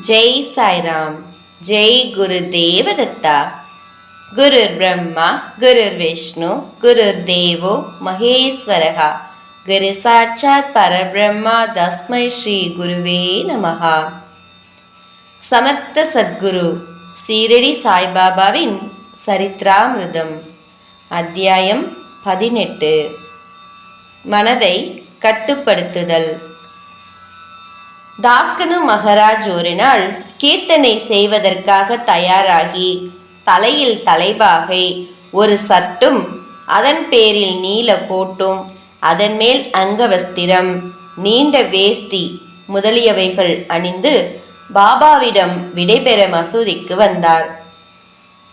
ஜெய் சாய்ராம் ஜெய் குரு தேவதத்தா. குருர் பிரம்மா குருர் விஷ்ணு குருர் தேவோ மகேஸ்வரகா குரு சாட்சாத் பரபிரம்மா தஸ்மை ஸ்ரீ குருவே நமகா சமர்த்த சத்குரு சீரடி சாய்பாபாவின் சரித்ராமிருதம். அத்தியாயம் பதினெட்டு. மனதை கட்டுப்படுத்துதல். தாஸ்கனு மகராஜ் ஒரு நாள் கீர்த்தனை செய்வதற்காக தயாராகி தலையில் தலைபாகை ஒரு சர்ட்டும் அதன் பேரில் நீல கோட்டும் அதன் மேல் அங்கவஸ்திரம் நீண்ட வேஷ்டி முதலியவைகள் அணிந்து பாபாவிடம் விடைபெற மசூதிக்கு வந்தார்.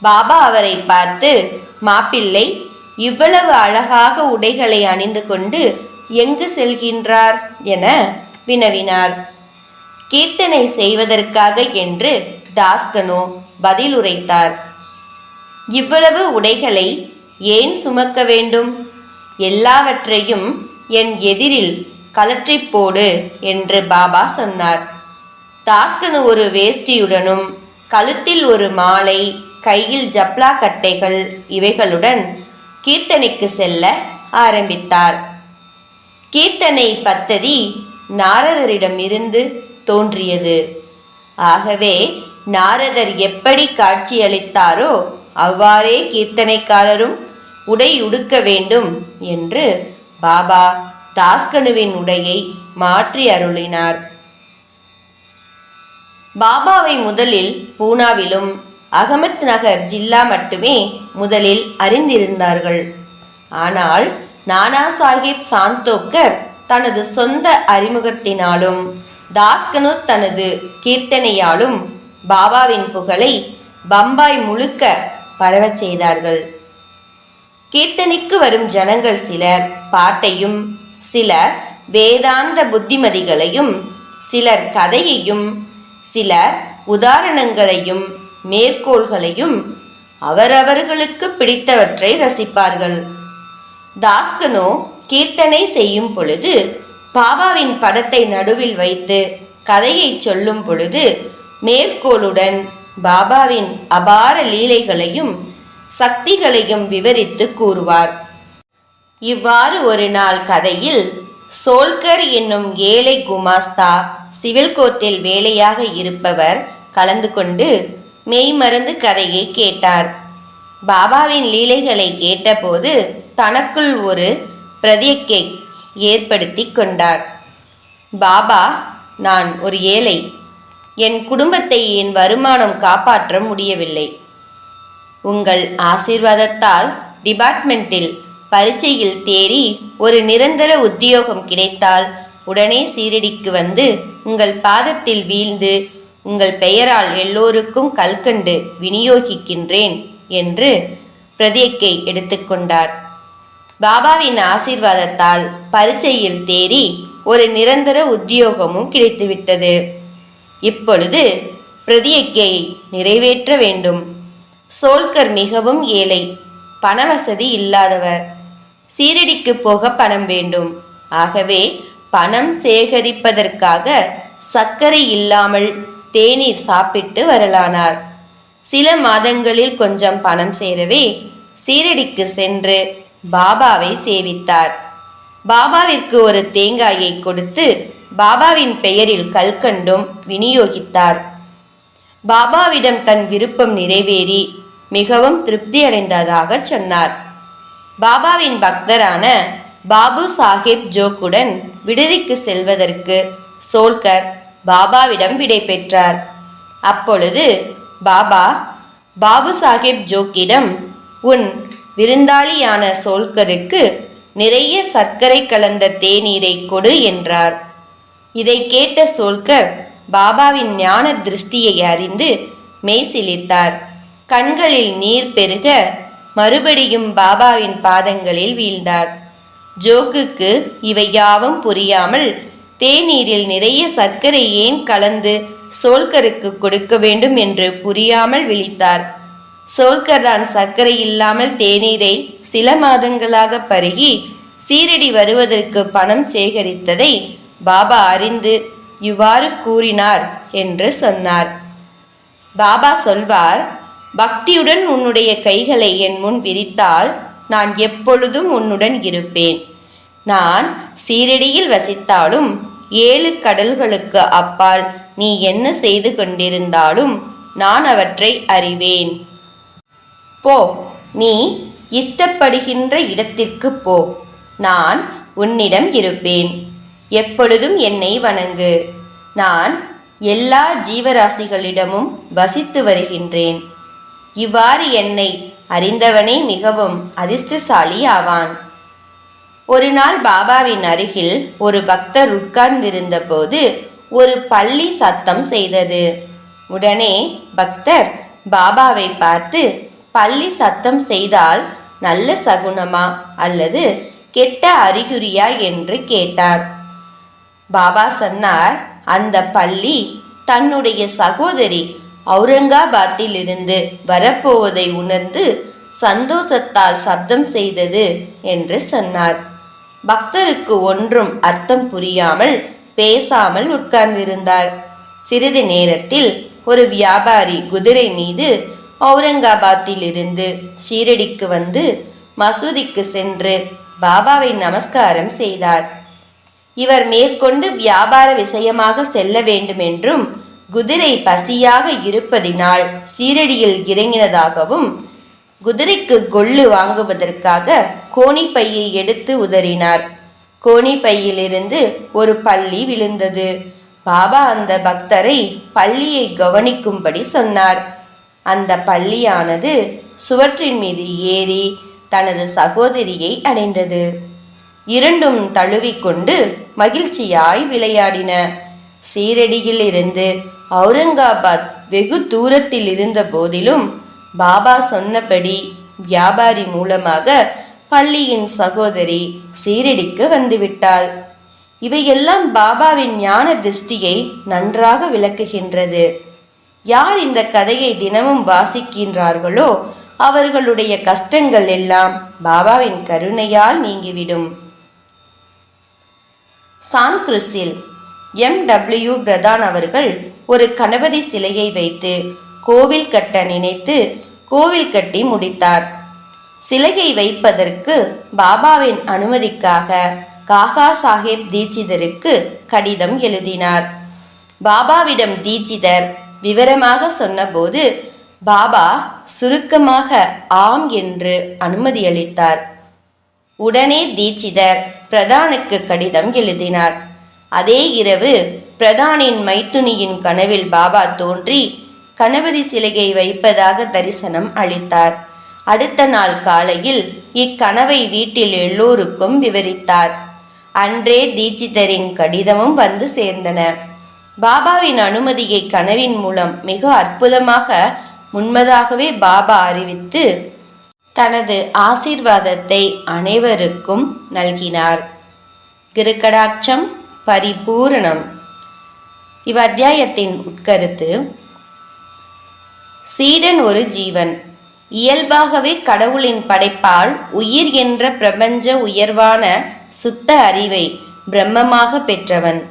பாபா அவரை பார்த்து மாப்பிள்ளை இவ்வளவு அழகாக உடைகளை அணிந்து கொண்டு எங்கு செல்கின்றார்? என வினவினார். கீர்த்தனை செய்வதற்காக என்று தாஸ்கனோ பதில் உரைத்தார். இவ்வளவு உடைகளை ஏன் சுமக்க வேண்டும்? எல்லாவற்றையும் என் எதிரில் கலற்றிப் போடு என்று பாபா சொன்னார். தாஸ்கனு ஒரு வேஷ்டியுடனும் கழுத்தில் ஒரு மாலை கையில் ஜப்லா கட்டைகள் இவைகளுடன் கீர்த்தனைக்கு செல்ல ஆரம்பித்தார். கீர்த்தனை பத்ததி நாரதரிடமிருந்து தோன்றியது. ஆகவே நாரதர் எப்படி காட்சியளித்தாரோ அவ்வாறே கீர்த்தனைக்காரரும் உடை உடுக்க வேண்டும் என்று பாபா தாஸ்கனுவின் உடையை மாற்றி அருளினார். பாபாவை முதலில் பூனாவிலும் அகமத் நகர் ஜில்லா மட்டுமே முதலில் அறிந்திருந்தார்கள். ஆனால் நானா சாஹிப் சாந்தோக்கர் தனது சொந்த அறிமுகத்தினாலும் தாஸ்கனு தனது கீர்த்தனையாலும் பாபாவின் புகழை பம்பாய் முழுக்க பரவச் செய்தார்கள். கீர்த்தனைக்கு வரும் ஜனங்கள் சிலர் பாட்டையும் சிலர் வேதாந்த புத்திமதிகளையும் சிலர் கதையையும் சில உதாரணங்களையும் மேற்கோள்களையும் அவரவர்களுக்கு பிடித்தவற்றை ரசிப்பார்கள். தாஸ்கனோ கீர்த்தனை செய்யும் பொழுது பாபாவின் படத்தை நடுவில் வைத்து கதையை சொல்லும் பொழுது மேற்கோளுடன் பாபாவின் அபார லீலைகளையும் சக்திகளையும் விவரித்து கூறுவார். இவ்வாறு ஒரு நாள் கதையில் சோல்கர் என்னும் ஏழை குமாஸ்தா சிவில் கோர்ட்டில் வேலையாக இருப்பவர் கலந்து கொண்டு மெய்மறந்து கதையை கேட்டார். பாபாவின் லீலைகளை கேட்டபோது தனக்குள் ஒரு பிரதியக்கை ஏற்படுத்தி கொண்டார். பாபா நான் ஒரு ஏழை. என் குடும்பத்தை என் வருமானம் காப்பாற்ற முடியவில்லை. உங்கள் ஆசீர்வாதத்தால் டிபார்ட்மெண்ட்டில் பரீட்சையில் தேறி ஒரு நிரந்தர உத்தியோகம் கிடைத்தால் உடனே சீரடிக்கு வந்து உங்கள் பாதத்தில் வீழ்ந்து உங்கள் பெயரால் எல்லோருக்கும் கல்கண்டு விநியோகிக்கின்றேன் என்று பிரதியக்கை எடுத்துக்கொண்டார் பாபாவின் ஆசீர்வாதத்தால் பரீட்சையில் தேறி ஒரு நிரந்தர உத்தியோகமும் கிடைத்துவிட்டது. இப்பொழுது பிரதியக்கையை நிறைவேற்ற வேண்டும். சோல்கர் மிகவும் ஏழை பணவசதி இல்லாதவர். சீரடிக்கு போக பணம் வேண்டும். ஆகவே பணம் சேகரிப்பதற்காக சர்க்கரை இல்லாமல் தேநீர் சாப்பிட்டு வரலானார். சில மாதங்களில் கொஞ்சம் பணம் சேரவே சீரடிக்கு சென்று பாபாவை சேவித்தார். பாபாவிற்கு ஒரு தேங்காயை கொடுத்து பாபாவின் பெயரில் கல்கண்டும் விநியோகித்தார். பாபாவிடம் தன் விருப்பம் நிறைவேறி மிகவும் திருப்தி அடைந்ததாக சொன்னார். பாபாவின் பக்தரான பாபு சாஹிப் ஜோக்குடன் விடுதிக்கு செல்வதற்கு சோல்கர் பாபாவிடம் விடை பெற்றார். அப்பொழுது பாபா பாபு சாஹிப் ஜோக்கிடம் உன் விருந்தாளியான சோல்கருக்கு நிறைய சர்க்கரை கலந்த தேநீரை கொடு என்றார். இதை கேட்ட சோல்கர் பாபாவின் ஞான திருஷ்டியை அறிந்து மெய்சிலித்தார் கண்களில் நீர் பெருக மறுபடியும் பாபாவின் பாதங்களில் வீழ்ந்தார். ஜோக்குக்கு இவை யாவும் புரியாமல் தேநீரில் நிறைய சர்க்கரை ஏன் கலந்து சோல்கருக்கு கொடுக்க வேண்டும் என்று புரியாமல் விழித்தார். சோல்கர் தான் சர்க்கரை இல்லாமல் தேநீரை சில மாதங்களாக பருகி சீரடி வருவதற்கு பணம் சேகரித்ததை பாபா அறிந்து இவ்வாறு கூறினார் என்று சொன்னார். பாபா சொல்வார் பக்தியுடன் உன்னுடைய கைகளை என் முன் விரித்தால் நான் எப்பொழுதும் உன்னுடன் இருப்பேன். நான் சீரடியில் வசித்தாலும் ஏழு கடல்களுக்கு அப்பால் நீ என்ன செய்து கொண்டிருந்தாலும் நான் அவற்றை அறிவேன். போ. நீ இஷ்டப்படுகின்ற இடத்திற்கு போ. நான் உன்னிடம் இருப்பேன். எப்பொழுதும் என்னை வணங்கு. நான் எல்லா ஜீவராசிகளிடமும் வசித்து வருகின்றேன். இவ்வாறு என்னை அறிந்தவனே மிகவும் அதிர்ஷ்டசாலி ஆவான். ஒரு நாள் பாபாவின் அருகில் ஒரு பக்தர் உட்கார்ந்திருந்த போது ஒரு பள்ளி சத்தம் செய்தது. உடனே பக்தர் பாபாவை பார்த்து பள்ளி சத்தம் செய்தால் நல்ல சகுனமா அல்லது கெட்ட அறிகுறியா என்று கேட்டார். பாபா சொன்னார் அந்த பள்ளி தன்னுடைய சகோதரி அவுரங்காபாத்தில் இருந்து வரப்போவதை உணர்ந்து சந்தோஷத்தால் சப்தம் செய்தது என்று சொன்னார். பக்தருக்கு ஒன்றும் அர்த்தம் புரியாமல் பேசாமல் உட்கார்ந்திருந்தார். சிறிது நேரத்தில் ஒரு வியாபாரி குதிரை மீது அவுரங்காபாத்தில் இருந்து ஷீரடிக்கு வந்து மசூதிக்கு சென்று பாபாவை நமஸ்காரம் செய்தார். இவர் மேற்கொண்டு வியாபார விஷயமாக செல்ல வேண்டுமென்றும் குதிரை பசியாக இருப்பதினால் சீரடியில் இறங்கினதாகவும் குதிரைக்கு கொள்ளு வாங்குவதற்காக கோணிப்பையை எடுத்து உதறினார். கோணிப்பையிலிருந்து ஒரு பள்ளி விழுந்தது. பாபா அந்த பக்தரை பள்ளியை கவனிக்கும்படி சொன்னார். அந்த பள்ளியானது சுவற்றின் மீது ஏறி தனது சகோதரியை அடைந்தது. இரண்டும் தழுவிக்கொண்டு மகிழ்ச்சியாய் விளையாடின. சீரடியில் இருந்து அவுரங்காபாத் வெகு தூரத்தில் இருந்த போதிலும் பாபா சொன்னபடி வியாபாரி மூலமாக பள்ளியின் சகோதரி சீரடிக்கு வந்துவிட்டாள். இவையெல்லாம் பாபாவின் ஞான திருஷ்டியை நன்றாக விளக்குகின்றது. யார் இந்த கதையை தினமும் வாசிக்கின்றார்களோ அவர்களுடைய கஷ்டங்கள் எல்லாம் பாபாவின் கருணையால் நீங்கிவிடும். சான்கிறிஸில் எம் டபிள்யூ பிரதான் அவர்கள் ஒரு கணபதி சிலையை வைத்து கோவில் கட்ட நினைத்து கோவில் கட்டி முடித்தார். சிலையை வைப்பதற்கு பாபாவின் அனுமதிக்காக காகா சாஹேப் தீட்சிதருக்கு கடிதம் எழுதினார். பாபாவிடம் தீட்சிதர் விவரமாக சொன்னபோது பாபா சுருக்கமாக ஆம் என்று அனுமதி அளித்தார். உடனே தீட்சிதர் பிரதானுக்கு கடிதம் எழுதினார். அதே இரவு பிரதானின் மைத்துனியின் கனவில் பாபா தோன்றி கணபதி சிலையை வைப்பதாக தரிசனம் அளித்தார். அடுத்த நாள் காலையில் இக்கனவை வீட்டில் எல்லோருக்கும் விவரித்தார். அன்றே தீட்சிதரின் கடிதமும் வந்து சேர்ந்தன. பாபாவின் அனுமதியை கனவின் மூலம் மிக அற்புதமாக முன்மதாகவே பாபா அறிவித்து தனது ஆசீர்வாதத்தை அனைவருக்கும் நல்கினார். கிருக்கடாட்சம் பரிபூரணம். இவ் அத்தியாயத்தின் உட்கருத்து சீடன் ஒரு ஜீவன். இயல்பாகவே கடவுளின் படைப்பால் உயிர் என்ற பிரபஞ்ச உயர்வான சுத்த அறிவை பிரம்மமாக பெற்றவன்.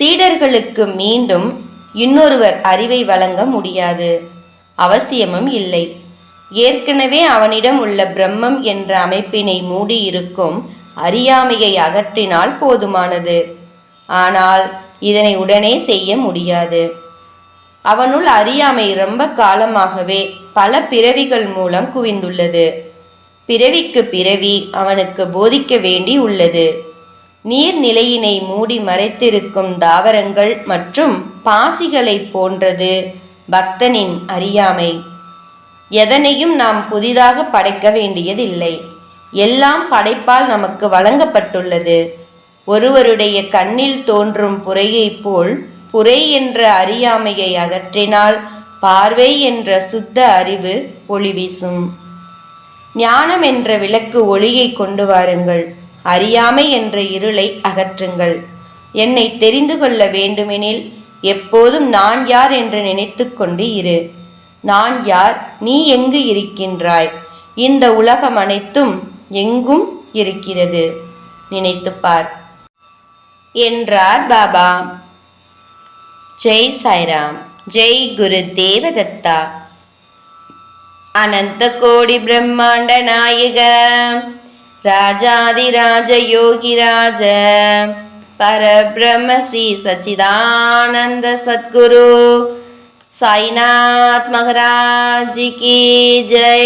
சீடர்களுக்கு மீண்டும் இன்னொருவர் அறிவை வழங்க முடியாது. அவசியமும் இல்லை. ஏற்கனவே அவனிடம் உள்ள பிரம்மம் என்ற அமைப்பினை மூடியிருக்கும் அறியாமையை அகற்றினால் போதுமானது. ஆனால் இதனை உடனே செய்ய முடியாது. அவனுள் அறியாமை ரொம்ப காலமாகவே பல பிறவிகள் மூலம் குவிந்துள்ளது. பிறவிக்கு பிறவி அவனுக்கு போதிக்க வேண்டி உள்ளது. நீர்நிலையினை மூடி மறைத்திருக்கும் தாவரங்கள் மற்றும் பாசிகளைப் போன்றது பக்தனின் அறியாமை. எதனையும் நாம் புதிதாக படைக்க வேண்டியதில்லை. எல்லாம் படைப்பால் நமக்கு வழங்கப்பட்டுள்ளது. ஒருவருடைய கண்ணில் தோன்றும் புரையைப் போல் புரை என்ற அறியாமையை அகற்றினால் பார்வை என்ற சுத்த அறிவு ஒளி வீசும். ஞானம் என்ற விளக்கு ஒளியை கொண்டு வாருங்கள். அறியாமை என்ற இருளை அகற்றுங்கள். என்னை தெரிந்து கொள்ள வேண்டுமெனில் எப்போதும் நான் யார் என்று நினைத்து கொண்டு இரு. நான் யார்? நீ எங்கு இருக்கின்றாய்? இந்த உலகம் அனைத்தும் எங்கும் இருக்கிறது. நினைத்துப் பார். என்றார் பாபா. ஜெய் சாய்ராம். ஜெய் குரு தேவதத்தா. அனந்த கோடி பிரம்மாண்ட நாயகம் राजा योगिराज परब्रह्म श्री सच्चिदानन्द सद्गुरु। साइनात् महराजिकी जय।